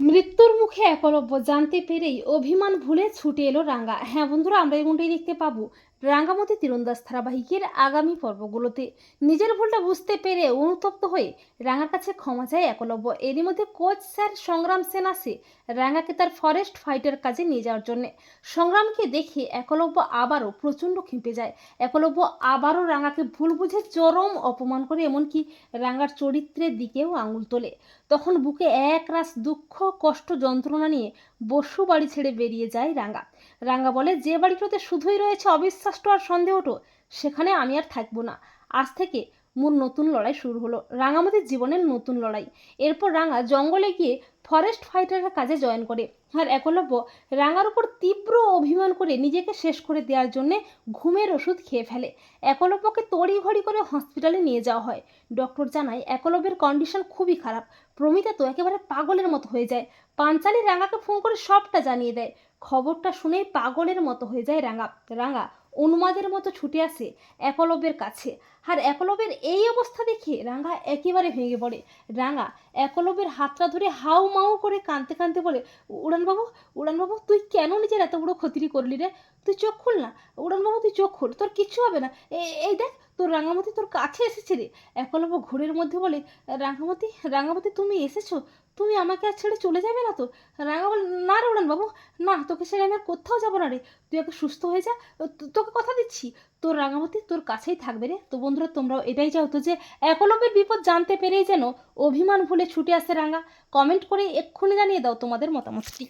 মৃত্যুর মুখে একলব্য জানতে পেরেই অভিমান ভুলে ছুটে এলো রাঙ্গা। হ্যাঁ বন্ধুরা, আমরা এমনটাই দেখতে পাবো রাঙ্গামতি তীরন্দাজ ধারাবাহিকের আগামী পর্বগুলোতে নিজের ভুলটা বুঝতে পেরে অনুতপ্ত হয়ে রাঙার কাছে ক্ষমা চায় একলব্য। এরই মধ্যে কোচ স্যার সংগ্রাম সেন আসে রাঙাকে তার ফরেস্ট ফাইটার কাজে নিয়ে যাওয়ার জন্য। সংগ্রামকে দেখে একলব্য আবারও প্রচণ্ড খেপে যায়। একলব্য আবারও রাঙাকে ভুল বুঝে চরম অপমান করে, এমনকি রাঙার চরিত্রের দিকেও আঙুল তোলে। তখন বুকে এক রাস দুঃখ, কষ্ট, যন্ত্রণা নিয়ে বসু বাড়ি ছেড়ে বেরিয়ে যায় রাঙ্গা রাঙ্গা বলে, যে বাড়িটাতে শুধুই রয়েছে অবিশ্বাসটা আর সন্দেহটো, সেখানে আমি আর থাকব না। আজ থেকে মোর নতুন লড়াই শুরু হলো, রাঙামতির জীবনের নতুন লড়াই। এরপর রাঙা জঙ্গলে গিয়ে ফরেস্ট ফাইটারের কাজে জয়েন করে আর একলব্য রাঙার উপর তীব্র অভিমান করে নিজেকে শেষ করে দেওয়ার জন্যে ঘুমের ওষুধ খেয়ে ফেলে। একলব্যকে তড়িঘড়ি করে হসপিটালে নিয়ে যাওয়া হয়। ডক্টর জানায়, একলব্যের কন্ডিশন খুবই খারাপ। প্রমিতা তো একেবারে পাগলের মতো হয়ে যায়। পাঞ্চালি রাঙাকে ফোন করে সবটা জানিয়ে দেয়। খবরটা শুনেই পাগলের মতো হয়ে যায় রাঙা। রাঙা উন্মাদের মতো ছুটে আসে একলব্যের কাছে। আর একলব্যের এই অবস্থা দেখে রাঙা একেবারে ভেঙে পড়ে। রাঙা একলবের হাতটা ধরে হাউ মাউ করে কাঁদতে কাঁদতে বলে, উড়ানবাবু উড়ানবাবু, তুই কেন নিজের এত বড় ক্ষতি করলি রে? তুই চোখ খুল না। উড়ানবাবু, তুই চোখ খুল, তোর কিচ্ছু হবে না। এই দেখ তোর রাঙামতি তোর কাছে এসেছে রে? একলব্য ঘোরের মধ্যে বলে রাঙামতি রাঙামতি তুমি এসেছ? তুমি আমাকে আর ছেড়ে চলে যাবে না তো? রাঙা বলে না রে বাবু, না, তোকে ছেড়ে আমি আর কোথাও যাব না রে। তুই আগে সুস্থ হয়ে যা তোকে কথা দিচ্ছি। তোর রাঙামতি তোর কাছেই থাকবে রে। তো বন্ধুরা, তোমরাও এটাই চাও তো যে, একলব্যের বিপদ জানতে পেরেই যেন অভিমান ভুলে ছুটে আসে রাঙা। কমেন্ট করে এক্ষুনি জানিয়ে দাও তোমাদের মতামতটি।